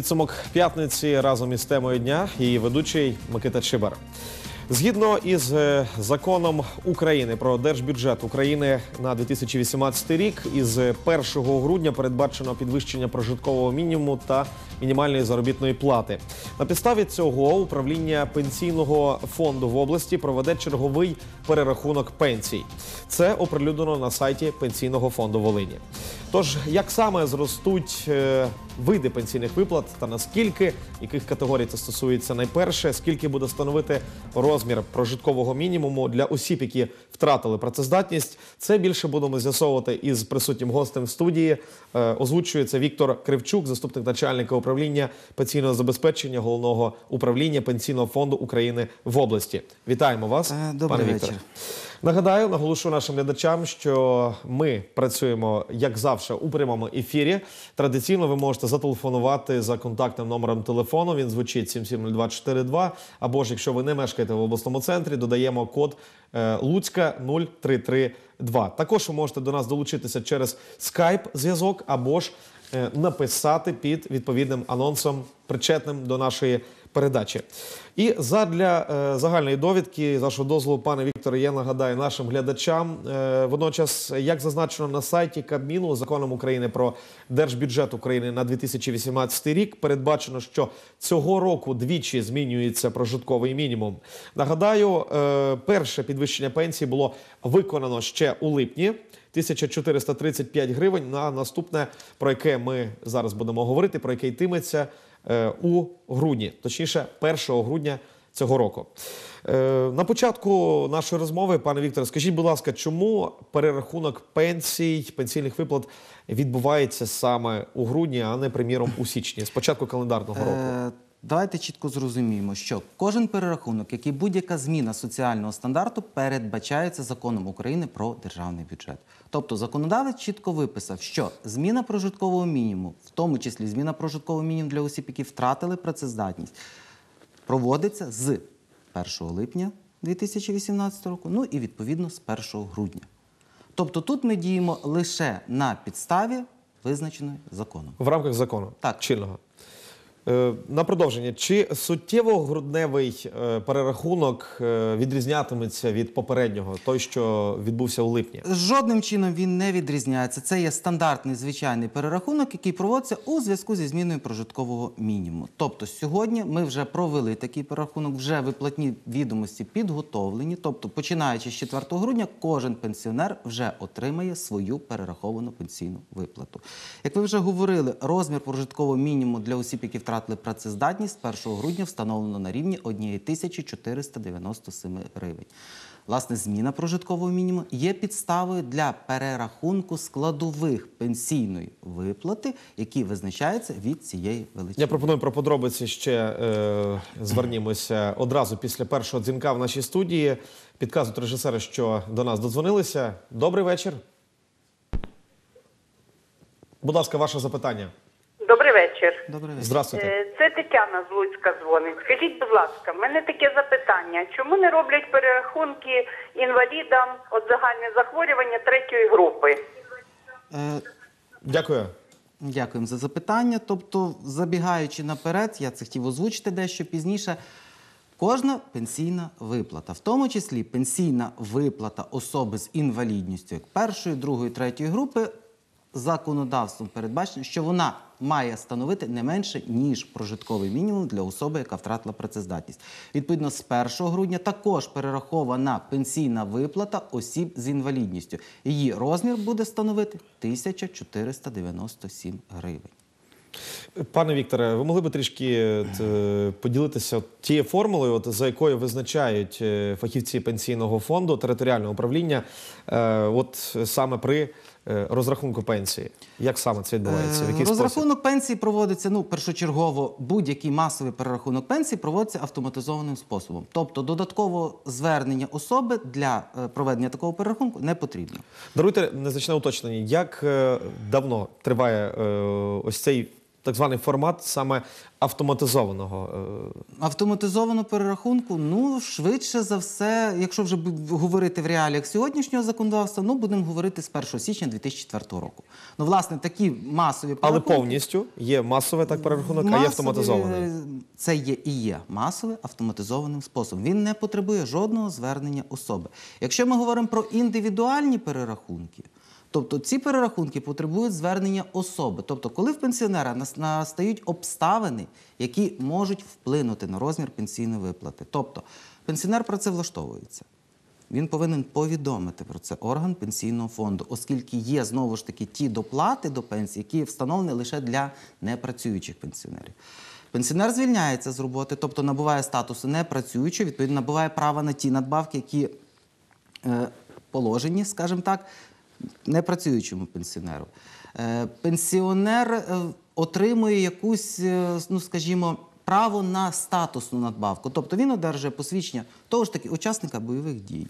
Підсумок п'ятниці разом із темою дня і ведучий Микита Чибар. Згідно із е, законом України про держбюджет України на 2018 рік, із 1 грудня передбачено підвищення прожиткового мінімуму та мінімальної заробітної плати. На підставі цього управління пенсійного фонду в області проведе черговий перерахунок пенсій. Це оприлюднено на сайті пенсійного фонду Волині. Тож, як саме зростуть е, види пенсійних виплат та наскільки яких категорій це стосується найперше, скільки буде становити розмір прожиткового мінімуму для осіб, які втратили працездатність, це більше будемо з'ясовувати із присутнім гостем в студії. Е, Озвучується Віктор Кривчук, заступник начальника управління пенсійного забезпечення головного управління пенсійного фонду України в області. Вітаємо вас, Е, добрий пане Вікторе. Нагадаю, наголошую нашим глядачам, що ми працюємо як завжди у прямому ефірі. Традиційно ви можете зателефонувати за контактним номером телефону. Він звучить 770242. Або ж якщо ви не мешкаєте в обласному центрі, додаємо код е, Луцька 0332. Також ви можете до нас долучитися через скайп зв'язок або ж е, написати під відповідним анонсом, причетним до нашої передачі. І задля е, загальної довідки, з вашого дозволу, пане Вікторе, я нагадаю нашим глядачам. Е, водночас, як зазначено на сайті Кабміну законом України про держбюджет України на 2018 рік, передбачено, що цього року двічі змінюється прожитковий мінімум. Нагадаю, е, перше підвищення пенсії було виконано ще у липні. 1435 гривень на наступне, про яке ми зараз будемо говорити, про яке йтиметься у грудні, точніше, 1 грудня цього року. Е, На початку нашої розмови, пане Вікторе, скажіть, будь ласка, чому перерахунок пенсій, пенсійних виплат відбувається саме у грудні, а не приміром у січні, з початку календарного року? Давайте чітко зрозуміємо, що кожен перерахунок, як і будь-яка зміна соціального стандарту, передбачається законом України про державний бюджет. Тобто законодавець чітко виписав, що зміна прожиткового мінімуму, в тому числі зміна прожиткового мінімуму для осіб, які втратили працездатність, проводиться з 1 липня 2018 року, ну і відповідно з 1 грудня. Тобто тут ми діємо лише на підставі, визначеної законом. В рамках закону Так. чинного. Е, На продовження, чи суттєво грудневий е, перерахунок е, відрізнятиметься від попереднього, той, що відбувся у липні? Жодним чином він не відрізняється. Це є стандартний звичайний перерахунок, який проводиться у зв'язку зі зміною прожиткового мінімуму. Тобто сьогодні ми вже провели такий перерахунок, вже виплатні відомості підготовлені. Тобто, починаючи з 4 грудня, кожен пенсіонер вже отримає свою перераховану пенсійну виплату. Як ви вже говорили, розмір прожиткового мінімуму для осіб, які втратили працездатність, 1 грудня встановлено на рівні 1497 гривень. Власне, зміна прожиткового мінімуму є підставою для перерахунку складових пенсійної виплати, які визначаються від цієї величини. Я пропоную про подробиці ще е, звернімося одразу після першого дзвінка в нашій студії. Підказують режисери, що до нас додзвонилися. Добрий вечір. Будь ласка, ваше запитання. Добрий вечір. Добрий вечір. Здравствуйте. Е, Це Тетяна з Луцька дзвонить. Скажіть, будь ласка, в мене таке запитання. Чому не роблять перерахунки інвалідам від загальне захворювання третьої групи? Е, Дякую. Дякуємо за запитання. Тобто, забігаючи наперед, я це хотів озвучити дещо пізніше. Кожна пенсійна виплата, в тому числі пенсійна виплата особи з інвалідністю як першої, другої, третьої групи, законодавством передбачено, що вона має становити не менше ніж прожитковий мінімум для особи, яка втратила працездатність. Відповідно, з 1 грудня також перерахована пенсійна виплата осіб з інвалідністю. Її розмір буде становити 1497 гривень. Пане Вікторе, ви могли б трішки е, поділитися тією формулою, за якою визначають е, фахівці пенсійного фонду територіального управління, е, от саме при розрахунку пенсії? Як саме це відбувається? В який спосіб? Розрахунок пенсії проводиться ну першочергово. Будь-який масовий перерахунок пенсії проводиться автоматизованим способом. Тобто додатково звернення особи для е, проведення такого перерахунку не потрібно. Даруйте незначне уточнення. Як е, давно триває е, ось цей так званий формат саме автоматизованого. е, Автоматизовану перерахунку, ну швидше за все, якщо вже говорити в реаліях сьогоднішнього законодавства, ну будемо говорити з 1 січня 2004 року. Ну, власне, такі масові Але повністю є масовий так перерахунок, а є Масові, автоматизований. е, Це є і є масовий автоматизованим способом. Він не потребує жодного звернення особи. Якщо ми говоримо про індивідуальні перерахунки, тобто ці перерахунки потребують звернення особи. Тобто, коли в пенсіонера настають обставини, які можуть вплинути на розмір пенсійної виплати. Тобто, пенсіонер працевлаштовується. Він повинен повідомити про це орган пенсійного фонду, оскільки є знову ж таки ті доплати до пенсії, які встановлені лише для непрацюючих пенсіонерів. Пенсіонер звільняється з роботи, тобто набуває статусу непрацюючого, відповідно набуває права на ті надбавки, які е, положені, скажімо так, непрацюючому пенсіонеру. Е, пенсіонер е, отримує якусь, е, ну скажімо, право на статусну надбавку. Тобто він одержує посвідчення того ж таки учасника бойових дій.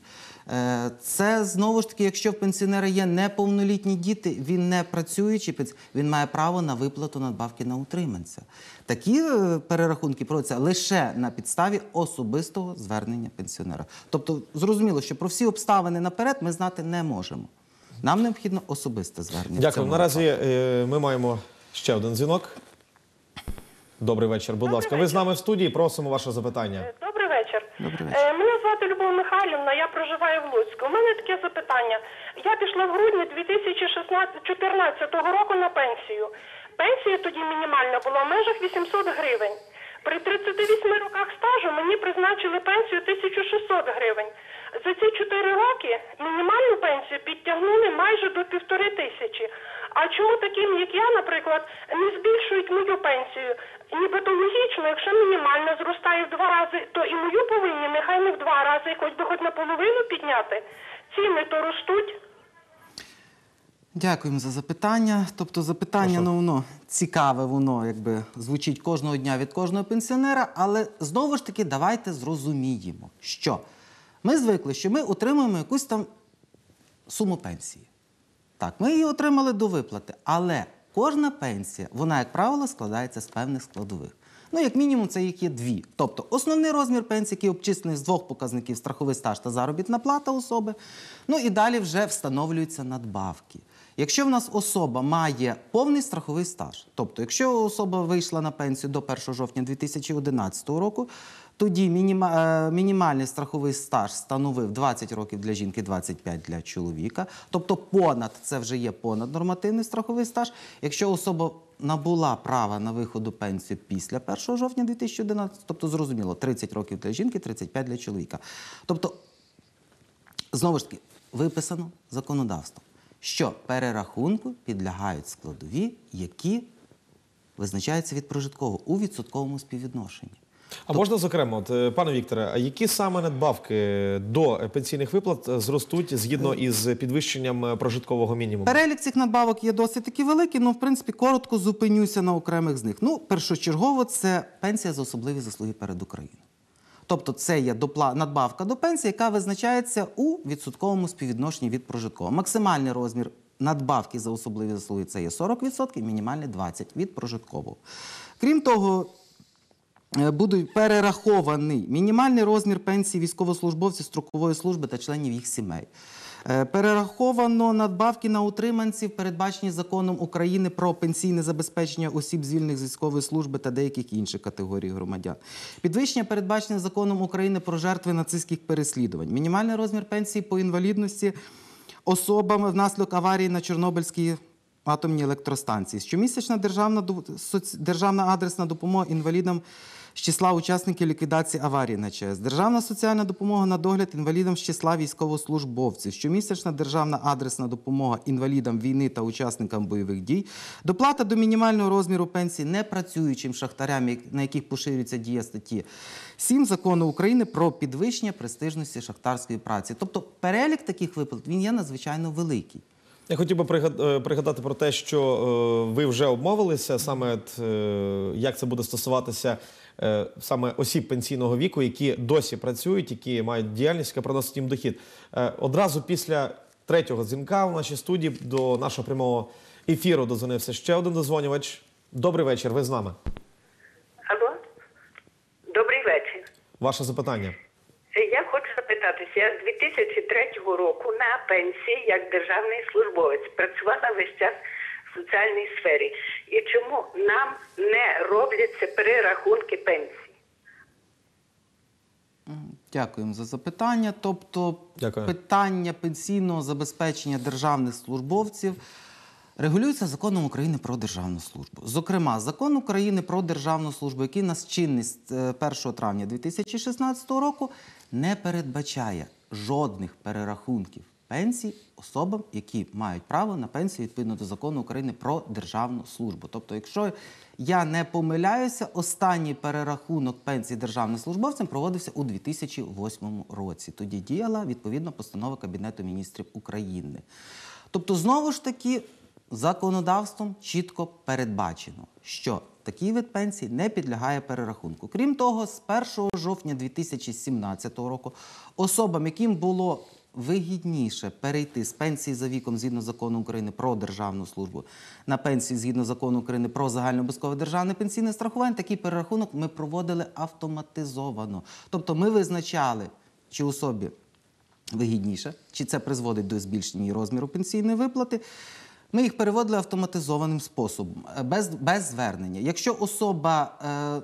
Це знову ж таки, якщо в пенсіонера є неповнолітні діти, він не працюючий, він має право на виплату надбавки на утриманця. Такі перерахунки проводяться лише на підставі особистого звернення пенсіонера. Тобто, зрозуміло, що про всі обставини наперед ми знати не можемо. Нам необхідно особисте звернення. Дякую. Наразі е, ми маємо ще один дзвінок. Добрий вечір. Будь Добрий ласка, ви з нами в студії. Просимо ваше запитання. Е, Добрий вечір. Добрий вечір. Е, Мене звати Любов Михайлівна, я проживаю в Луцьку. У мене таке запитання. Я пішла в грудні 2014 року на пенсію. Пенсія тоді мінімальна була в межах 800 гривень. При 38 роках стажу мені призначили пенсію 1600 гривень. За ці 4 роки мінімальну пенсію підтягнули майже до півтори тисячі. А чому таким, як я, наприклад, не збільшують мою пенсію? Нібито логічно, якщо мінімальна зростає в два рази, то і мою повинні нехай не в два рази, якось би хоч наполовину підняти. Ціни то ростуть. Дякуємо за запитання. Тобто запитання, ну воно цікаве, воно якби звучить кожного дня від кожного пенсіонера, але знову ж таки давайте зрозуміємо, що ми звикли, що ми отримуємо якусь там суму пенсії. Так, ми її отримали до виплати, але кожна пенсія, вона, як правило, складається з певних складових. Ну, як мінімум, це їх є дві. Тобто основний розмір пенсії, який обчислений з двох показників страховий стаж та заробітна плата особи. Ну і далі вже встановлюються надбавки. Якщо в нас особа має повний страховий стаж, тобто, якщо особа вийшла на пенсію до 1 жовтня 2011 року, тоді е, мінімальний страховий стаж становив 20 років для жінки, 25 для чоловіка. Тобто понад це вже є понад нормативний страховий стаж. Якщо особа набула права на виход у пенсію після 1 жовтня 2011, тобто зрозуміло, 30 років для жінки, 35 для чоловіка. Тобто знову ж таки, виписано законодавством, що перерахунку підлягають складові, які визначаються від прожиткового у відсотковому співвідношенні. А можна зокрема, от, е, пане Вікторе, а які саме надбавки до е, пенсійних виплат е, зростуть згідно із підвищенням е, прожиткового мінімуму? Перелік цих надбавок є досить таки великий, але в принципі коротко зупинюся на окремих з них. Ну, першочергово, це пенсія за особливі заслуги перед Україною. Тобто це є допла- надбавка до пенсії, яка визначається у відсотковому співвідношенні від прожиткового. Максимальний розмір надбавки за особливі заслуги це є 40%, мінімальний 20% від прожиткового. Крім того, буде будуть перерахований мінімальний розмір пенсії військовослужбовців строкової служби та членів їх сімей. Е, Перераховано надбавки на утриманців, передбачені законом України про пенсійне забезпечення осіб звільнених з військової служби та деяких інших категорій громадян. Підвищення передбачене законом України про жертви нацистських переслідувань. Мінімальний розмір пенсії по інвалідності особами внаслідок аварії на Чорнобильській атомній електростанції. Щомісячна державна адресна допомога інвалідам з числа учасників ліквідації аварії на ЧАЕС. Державна соціальна допомога на догляд інвалідам з числа військовослужбовців. Щомісячна державна адресна допомога інвалідам війни та учасникам бойових дій. Доплата до мінімального розміру пенсії непрацюючим шахтарям, на яких поширюється дія статті 7 закону України про підвищення престижності шахтарської праці. Тобто перелік таких виплат він є надзвичайно великий. Я хотів би е, пригадати про те, що е, ви вже обмовилися саме, е, як це буде стосуватися саме осіб пенсійного віку, які досі працюють, які мають діяльність, яка приносить їм дохід. Е, Одразу після третього дзвінка в нашій студії до нашого прямого ефіру дозвонився ще один дозвонювач. Добрий вечір. Ви з нами. Алло, добрий вечір. Ваше запитання. Я хочу запитатися, я з 2003 року на пенсії як державний службовець працювала весь час соціальній сфері. І чому нам не робляться перерахунки пенсій? Дякуємо за запитання. Тобто, Дякую. питання пенсійного забезпечення державних службовців регулюється законом України про державну службу. Зокрема, закон України про державну службу, який нас чинний з е, 1 травня 2016 року, не передбачає жодних перерахунків пенсій особам, які мають право на пенсію відповідно до закону України про державну службу. Тобто, якщо я не помиляюся, останній перерахунок пенсій державним службовцям проводився у 2008 році. Тоді діяла відповідна постанова Кабінету міністрів України. Тобто, знову ж таки, законодавством чітко передбачено, що такий вид пенсії не підлягає перерахунку. Крім того, з 1 жовтня 2017 року особам, яким було вигідніше перейти з пенсії за віком згідно закону України про державну службу на пенсію згідно закону України про загальнообов'язкове державне пенсійне страхування, такий перерахунок ми проводили автоматизовано. Тобто ми визначали, чи особі вигідніше, чи це призводить до збільшення розміру пенсійної виплати. Ми їх переводили автоматизованим способом, е, без, без звернення. Якщо особа е,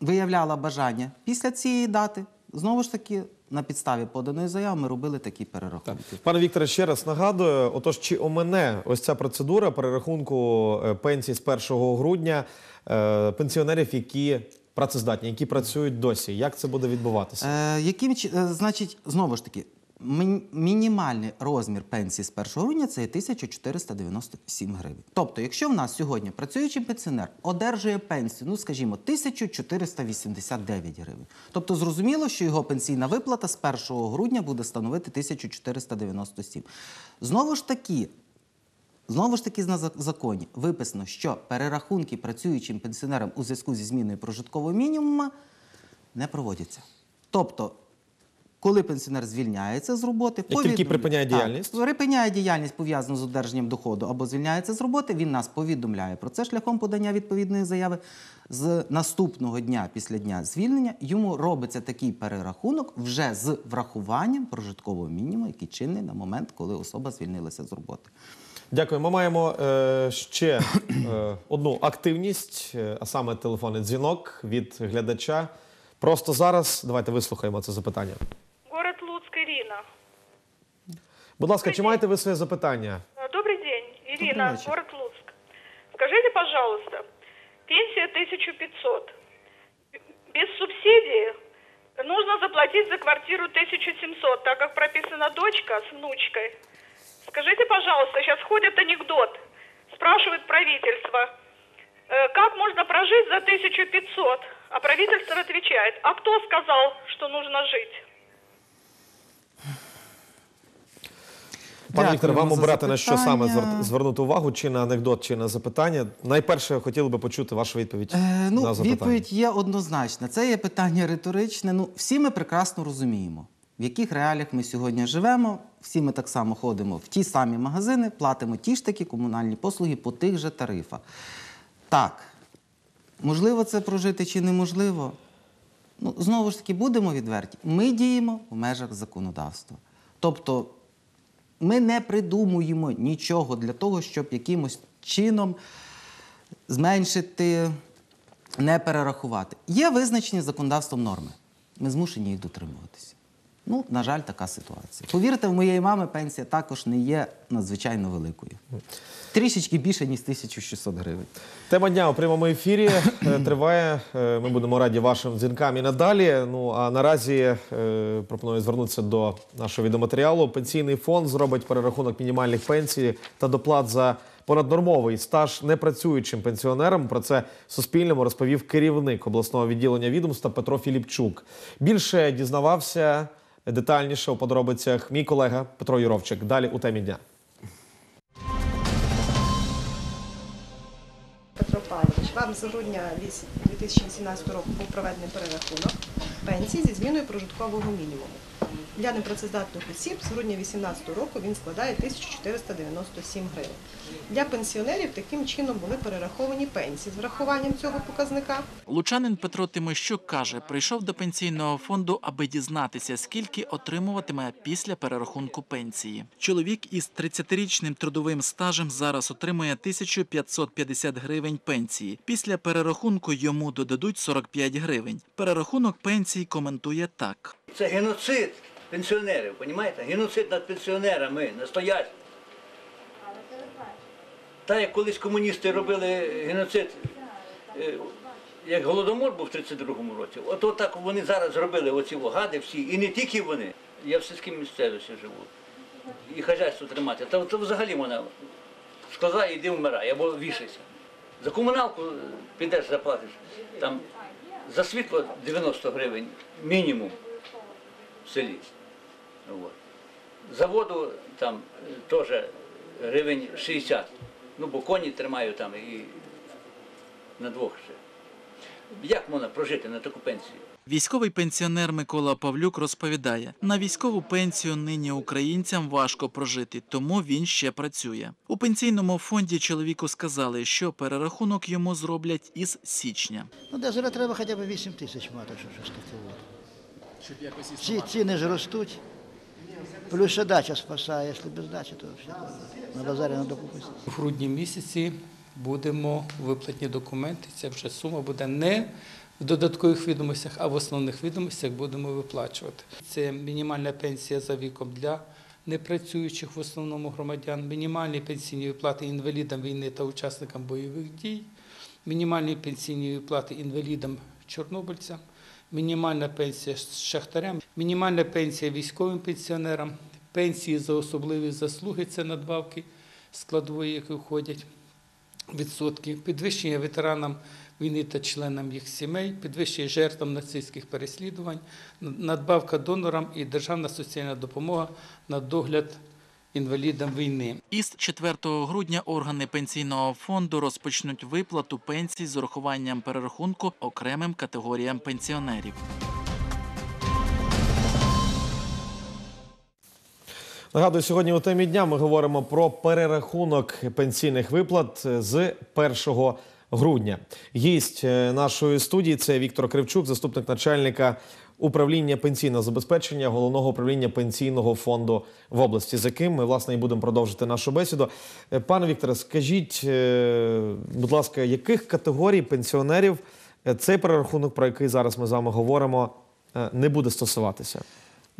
виявляла бажання після цієї дати, знову ж таки, на підставі поданої заяви ми робили такі перерахунки. Пане Вікторе, ще раз нагадую: отож, чи омене ось ця процедура перерахунку пенсії пенсій з 1 грудня е, пенсіонерів, які працездатні, які працюють досі? Як це буде відбуватися? Е, яким, е, значить, знову ж таки, мінімальний розмір пенсії з 1 грудня це 1497 гривень. Тобто, якщо в нас сьогодні працюючий пенсіонер одержує пенсію, ну скажімо, 1489 гривень. Тобто зрозуміло, що його пенсійна виплата з 1 грудня буде становити 1497. Знову ж таки, Знову ж таки, на законі виписано, що перерахунки працюючим пенсіонерам у зв'язку зі зміною прожиткового мінімуму не проводяться. Тобто, коли пенсіонер звільняється з роботи, Як тільки припиняє Так, діяльність? припиняє діяльність пов'язану з одержанням доходу або звільняється з роботи, він нас повідомляє про це шляхом подання відповідної заяви. З наступного дня після дня звільнення йому робиться такий перерахунок вже з врахуванням прожиткового мінімуму, який чинний на момент, коли особа звільнилася з роботи. Дякую. Ми маємо е, ще е, одну активність, е, а саме телефонний дзвінок від глядача. Просто зараз давайте вислухаємо це запитання. Ирина. Будь ласка, чи маєте ви своє запитання? Добрый день, Ирина, Добрый город Луцк. Скажите, пожалуйста, пенсия 1500. Без субсидии нужно заплатить за квартиру 1700, так как прописана дочка с внучкой. Скажите, пожалуйста, сейчас ходит анекдот, спрашивает правительство, э, как можно прожить за 1500? А правительство отвечает, а кто сказал, что нужно жить? Пане Вікторе, вам обирати на що саме звернути увагу, чи на анекдот, чи на запитання. Найперше хотіли би почути вашу відповідь Е, ну, на запитання. відповідь є однозначна. Це є питання риторичне. Ну, всі ми прекрасно розуміємо, в яких реаліях ми сьогодні живемо. Всі ми так само ходимо в ті самі магазини, платимо ті ж такі комунальні послуги по тих же тарифах. Так, можливо, це прожити чи неможливо. Ну, знову ж таки, будемо відверті. Ми діємо в межах законодавства. Тобто, ми не придумуємо нічого для того, щоб якимось чином зменшити, не перерахувати. Є визначені законодавством норми. Ми змушені їх дотримуватися. Ну, на жаль, така ситуація. Повірте, в моєї мами пенсія також не є надзвичайно великою. Трішечки більше, ніж 1600 гривень. Тема дня у прямому ефірі е, триває. Е, Ми будемо раді вашим дзвінкам і надалі. Ну а наразі е, пропоную звернутися до нашого відеоматеріалу. Пенсійний фонд зробить перерахунок мінімальних пенсій та доплат за понаднормовий стаж непрацюючим пенсіонерам. Про це Суспільному розповів керівник обласного відділення відомства Петро Філіпчук. Більше дізнавався детальніше у подробицях мій колега Петро Юровчик. Далі у темі дня. Петро Павлович, вам з грудня віс- 2018 року був проведений перерахунок пенсії зі зміною прожиткового мінімуму. Для непрацездатних осіб з грудня 2018 року він складає 1497 гривень. Для пенсіонерів таким чином були перераховані пенсії з врахуванням цього показника. Лучанин Петро Тимощук каже, прийшов до пенсійного фонду, аби дізнатися, скільки отримуватиме після перерахунку пенсії. Чоловік із 30-річним трудовим стажем зараз отримує 1550 гривень пенсії. Після перерахунку йому додадуть 45 гривень. Перерахунок пенсії коментує так. Це геноцид пенсіонерів, розумієте? Геноцид над пенсіонерами, настоящий. Так як колись комуністи робили геноцид, е, як Голодомор був в 32-му році, от так вони зараз зробили оці гади всі, і не тільки вони. Я в сільській місцевості живу. І хазяйство тримати. Та то взагалі вона складає, іди вмирай, або вішайся. За комуналку підеш заплатиш. Там за світло 90 гривень мінімум в селі. От. За воду там е, теж гривень 60. Ну, бо коні тримаю там і на двох ще. Як можна прожити на таку пенсію? Військовий пенсіонер Микола Павлюк розповідає, на військову пенсію нині українцям важко прожити, тому він ще працює. У пенсійному фонді чоловіку сказали, що перерахунок йому зроблять із січня. Ну, де зараз треба хоча б 8 тисяч мати, щоб щось таке. було. Ці ціни ж ростуть. Плюс ще дача спасає, якщо без дачі, то все. На базарі не докупитися. В грудні місяці будемо виплатні документи. Ця вже сума буде не в додаткових відомостях, а в основних відомостях будемо виплачувати. Це мінімальна пенсія за віком для непрацюючих в основному громадян, мінімальні пенсійні виплати інвалідам війни та учасникам бойових дій, мінімальні пенсійні виплати інвалідам чорнобильцям, мінімальна пенсія шахтарям, мінімальна пенсія військовим пенсіонерам, пенсії за особливі заслуги це надбавки складової, які входять відсотки, підвищення ветеранам війни та членам їх сімей, підвищення жертвам нацистських переслідувань, надбавка донорам і державна соціальна допомога на догляд інвалідам війни. Із 4 грудня органи пенсійного фонду розпочнуть виплату пенсій з урахуванням перерахунку окремим категоріям пенсіонерів. Нагадую, сьогодні у темі дня ми говоримо про перерахунок пенсійних виплат з 1 грудня. Гість е, нашої студії це Віктор Кривчук, заступник начальника управління пенсійного забезпечення головного управління пенсійного фонду в області, з яким ми власне і будемо продовжити нашу бесіду. Е, Пане Вікторе, скажіть, е, будь ласка, яких категорій пенсіонерів е, цей перерахунок, про який зараз ми з вами говоримо, не буде стосуватися?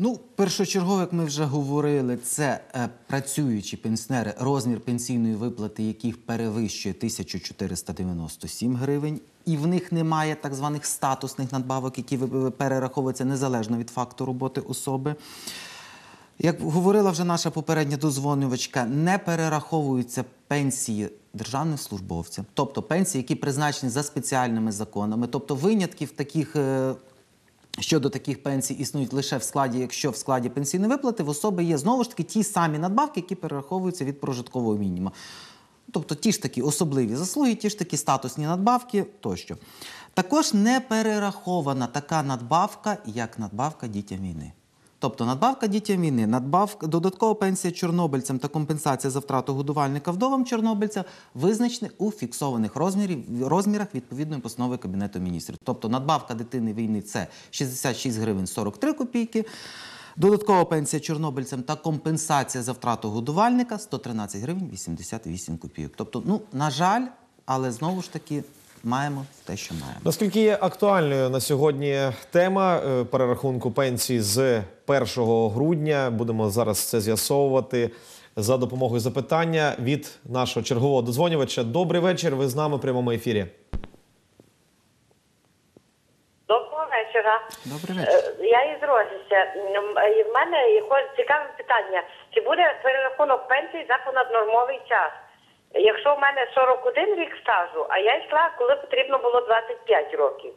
Ну, першочергово, як ми вже говорили, це е, працюючі пенсіонери, розмір пенсійної виплати, яких перевищує 1497 гривень, і в них немає так званих статусних надбавок, які перераховуються незалежно від факту роботи особи. Як говорила вже наша попередня дозвонювачка, не перераховуються пенсії державних службовців, тобто пенсії, які призначені за спеціальними законами, тобто винятків таких. е, Щодо таких пенсій існують лише в складі, якщо в складі пенсійної виплати в особи є знову ж таки ті самі надбавки, які перераховуються від прожиткового мінімуму. Тобто ті ж такі особливі заслуги, ті ж такі статусні надбавки тощо. Також не перерахована така надбавка, як надбавка дітям війни. Тобто надбавка дітям війни, надбавка, додаткова пенсія чорнобильцям та компенсація за втрату годувальника вдовам чорнобильця визначені у фіксованих розмірів, розмірах відповідної постанови Кабінету міністрів. Тобто надбавка дитини війни це 66 гривень 43 копійки. Додаткова пенсія чорнобильцям та компенсація за втрату годувальника 113 гривень 88 копійок. Тобто, ну, на жаль, але знову ж таки маємо те, що маємо. Наскільки є актуальною на сьогодні тема е, перерахунку пенсій з 1 грудня? Будемо зараз це з'ясовувати за допомогою запитання від нашого чергового дозвонювача. Добрий вечір. Ви з нами в прямому ефірі. Вечора. Добрий вечір. Е, Я із Рожища. І в мене цікаве питання. Чи буде перерахунок пенсії за понаднормовий час? Якщо в мене 41 рік стажу, а я йшла, коли потрібно було 25 років.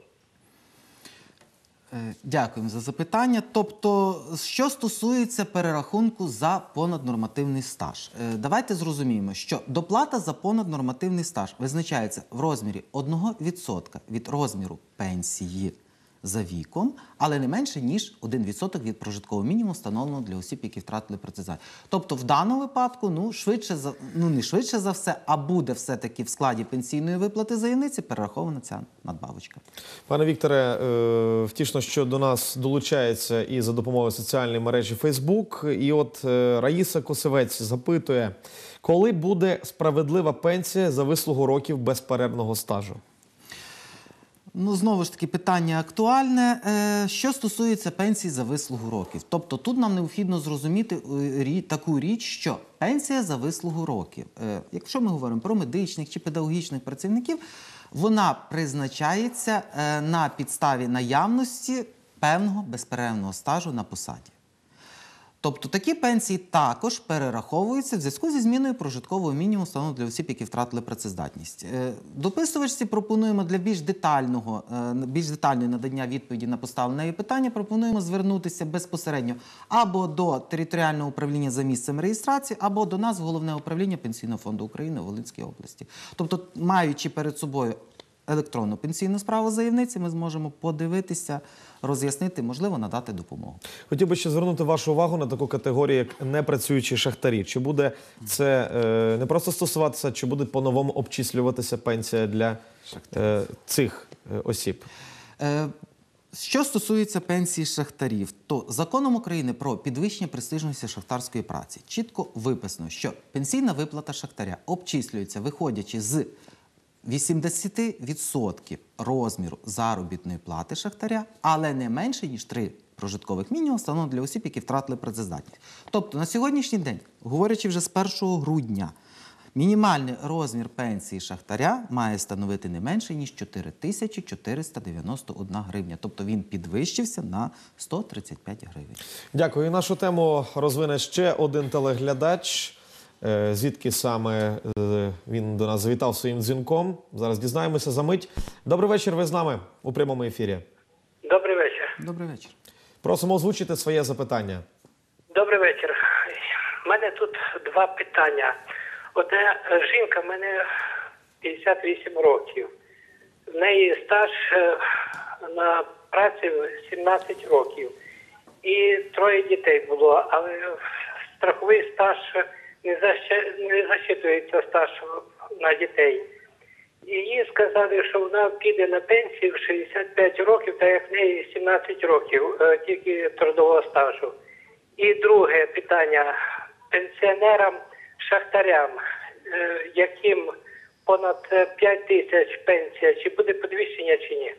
Е, Дякуємо за запитання. Тобто, що стосується перерахунку за понаднормативний стаж, Е, давайте зрозуміємо, що доплата за понаднормативний стаж визначається в розмірі 1% від розміру пенсії за віком, але не менше ніж 1% від прожиткового мінімуму, встановленого для осіб, які втратили працездатність. Тобто, в даному випадку, ну швидше за ну не швидше за все, а буде все-таки в складі пенсійної виплати заявниці перерахована ця надбавочка. Пане Вікторе, е, втішно, що до нас долучається і за допомогою соціальної мережі Фейсбук. І от е, Раїса Косевець запитує, коли буде справедлива пенсія за вислугу років безперервного стажу? Ну, знову ж таки, питання актуальне. Е, Що стосується пенсії за вислугу років. Тобто тут нам необхідно зрозуміти е, таку річ, що пенсія за вислугу років, е, якщо ми говоримо про медичних чи педагогічних працівників, вона призначається на підставі наявності певного безперервного стажу на посаді. Тобто такі пенсії також перераховуються в зв'язку зі зміною прожиткового мінімуму стану для осіб, які втратили працездатність. Е, Дописувачці пропонуємо для більш детального, е, більш детальної надання відповіді на поставлене питання. Пропонуємо звернутися безпосередньо або до територіального управління за місцем реєстрації, або до нас головне управління Пенсійного фонду України в Волинській області. Тобто, маючи перед собою електронну пенсійну справу заявниці, ми зможемо подивитися, роз'яснити, можливо, надати допомогу. Хотів би ще звернути вашу увагу на таку категорію, як непрацюючі шахтарі. Чи буде це е, не просто стосуватися, чи буде по-новому обчислюватися пенсія для е, цих е, осіб? Е, Що стосується пенсії шахтарів, то законом України про підвищення престижності шахтарської праці чітко виписано, що пенсійна виплата шахтаря обчислюється, виходячи з 80% розміру заробітної плати шахтаря, але не менше ніж 3 прожиткових мінімум встановлено для осіб, які втратили працездатність. Тобто на сьогоднішній день, говорячи вже з 1 грудня, мінімальний розмір пенсії шахтаря має становити не менше ніж 4491 гривня. Тобто він підвищився на 135 гривень. Дякую. І нашу тему розвине ще один телеглядач. Е, Звідки саме е, він до нас завітав своїм дзвінком? Зараз дізнаємося за мить. Добрий вечір. Ви з нами у прямому ефірі. Добрий вечір. Добрий вечір. Просимо озвучити своє запитання. Добрий вечір. У мене тут два питання. Одне е, жінка, в мене 58 років. В неї стаж на праці 17 років. І троє дітей було, але страховий стаж не, защ... не засчитується стаж на дітей. Їй сказали, що вона піде на пенсію в 65 років, та як в неї 17 років, е, тільки трудового стажу. І друге питання пенсіонерам, шахтарям, е, яким понад е, 5 тисяч пенсія, чи буде підвищення, чи ні?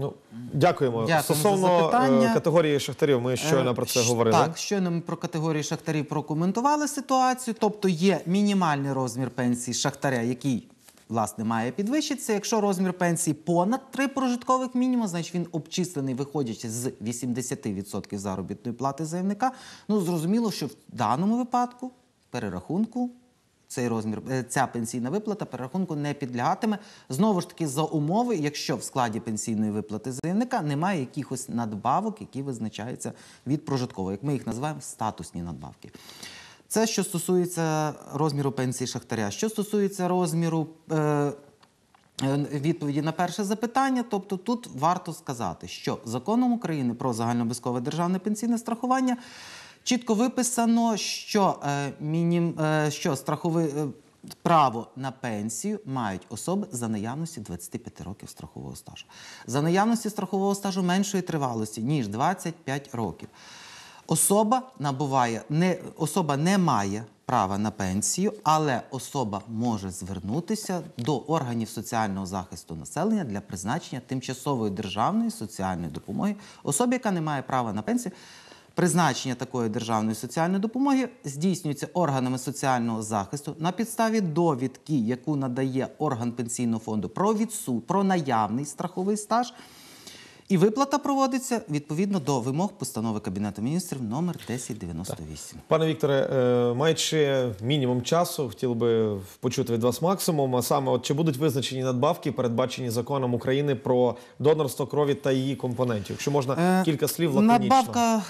Ну, дякуємо. Дякуємо за Стосовно е, категорії шахтарів, ми щойно Е, про це говорили. Так, щойно ми про категорії шахтарів прокоментували ситуацію. Тобто є мінімальний розмір пенсії шахтаря, який власне має підвищитися. Якщо розмір пенсії понад 3 прожиткових мінімум, значить він обчислений, виходячи з 80% заробітної плати заявника. Ну зрозуміло, що в даному випадку перерахунку. Цей розмір, е, ця пенсійна виплата перерахунку не підлягатиме. Знову ж таки, за умови, якщо в складі пенсійної виплати заявника немає якихось надбавок, які визначаються від прожиткового, як ми їх називаємо статусні надбавки. Це що стосується розміру пенсії шахтаря. Що стосується розміру е, е, відповіді на перше запитання, тобто тут варто сказати, що законом України про загальнообов'язкове державне пенсійне страхування чітко виписано, що, е, мінім, е, що страхове е, право на пенсію мають особи за наявності 25 років страхового стажу. За наявності страхового стажу меншої тривалості, ніж 25 років. Особа набуває не особа не має права на пенсію, але особа може звернутися до органів соціального захисту населення для призначення тимчасової державної соціальної допомоги. Особі, яка не має права на пенсію, призначення такої державної соціальної допомоги здійснюється органами соціального захисту на підставі довідки, яку надає орган пенсійного фонду про відсуд, про наявний страховий стаж. І виплата проводиться відповідно до вимог постанови Кабінету міністрів номер 1098. Пане Вікторе, е, маючи мінімум часу, хотів би почути від вас максимум. А саме, от чи будуть визначені надбавки, передбачені законом України про донорство крові та її компонентів? Якщо можна Е, кілька слів лаконічно. Надбавка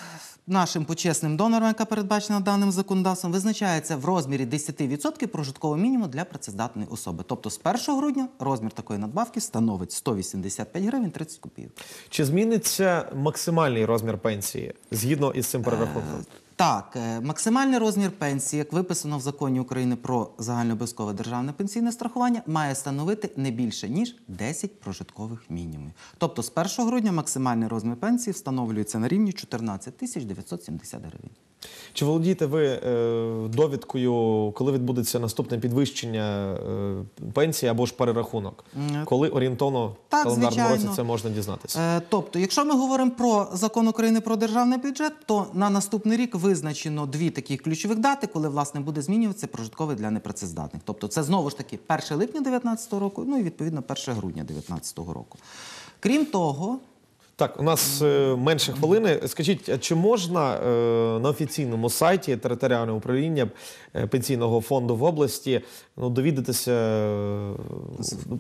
нашим почесним донором, яка передбачена даним законодавством, визначається в розмірі 10% прожиткового мінімуму для працездатної особи. Тобто з 1 грудня розмір такої надбавки становить 185 гривень 30 копійок. Чи зміниться максимальний розмір пенсії згідно із цим перерахунком? Так, е, максимальний розмір пенсії, як виписано в законі України про загальнообов'язкове державне пенсійне страхування, має становити не більше ніж 10 прожиткових мінімумів. Тобто з 1 грудня максимальний розмір пенсії встановлюється на рівні 14 тисяч 970 гривень. Чи володієте ви е, довідкою, коли відбудеться наступне підвищення е, пенсії або ж перерахунок? Коли орієнтовно в Так, календарному звичайно. році це можна дізнатися? Е, тобто, якщо ми говоримо про закон України про державний бюджет, то на наступний рік визначено дві такі ключових дати, коли власне буде змінюватися прожитковий для непрацездатних. Тобто, це знову ж таки 1 липня 2019 року, ну і відповідно 1 грудня 2019 року. Крім того, Так, у нас е, менше хвилини. Скажіть, а чи можна е, на офіційному сайті територіального управління е, пенсійного фонду в області ну, довідатися е,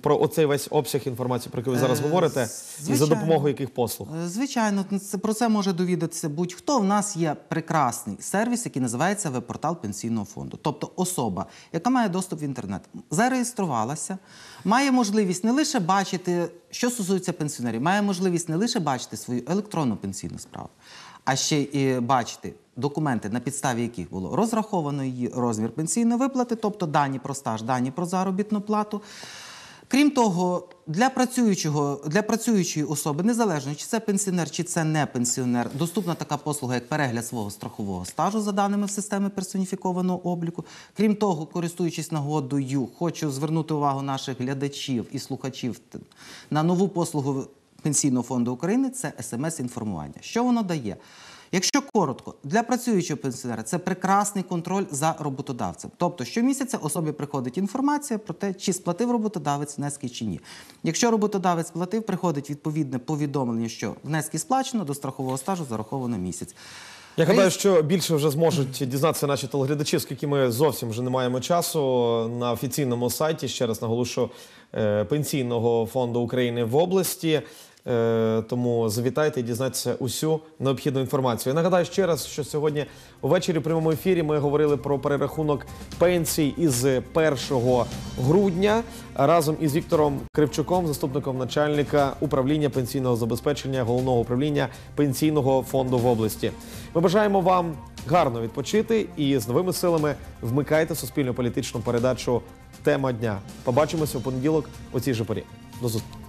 про оцей весь обсяг інформації, про який ви зараз Е, говорите, і за звичайно. допомогою яких послуг? Е, Звичайно, це про це може довідатися будь-хто. В нас є прекрасний сервіс, який називається веб-портал пенсійного фонду. Тобто особа, яка має доступ в інтернет, зареєструвалася, має можливість не лише бачити, що стосується пенсіонерів, має можливість не лише бачити свою електронну пенсійну справу, а ще і бачити документи, на підставі яких було розраховано її розмір пенсійної виплати, тобто дані про стаж, дані про заробітну плату. Крім того, для працюючого для працюючої особи, незалежно чи це пенсіонер, чи це не пенсіонер, доступна така послуга, як перегляд свого страхового стажу за даними в системі персоніфікованого обліку. Крім того, користуючись нагодою, хочу звернути увагу наших глядачів і слухачів на нову послугу Пенсійного фонду України це смс-інформування. Що воно дає? Якщо коротко, для працюючого пенсіонера це прекрасний контроль за роботодавцем. Тобто щомісяця особі приходить інформація про те, чи сплатив роботодавець внески чи ні. Якщо роботодавець сплатив, приходить відповідне повідомлення, що внески сплачено, до страхового стажу зараховано місяць. Я гадаю, що більше вже зможуть дізнатися наші телеглядачі, оскільки ми зовсім вже не маємо часу на офіційному сайті. Ще раз наголошу е, пенсійного фонду України в області. Е, Тому завітайте і дізнайтеся усю необхідну інформацію. Я нагадаю ще раз, що сьогодні увечері в прямому ефірі ми говорили про перерахунок пенсій із 1 грудня разом із Віктором Кривчуком, заступником начальника управління пенсійного забезпечення головного управління пенсійного фонду в області. Ми бажаємо вам гарно відпочити і з новими силами вмикайте суспільну політичну передачу Тема дня. Побачимося у понеділок у цій же порі. До зустрічі.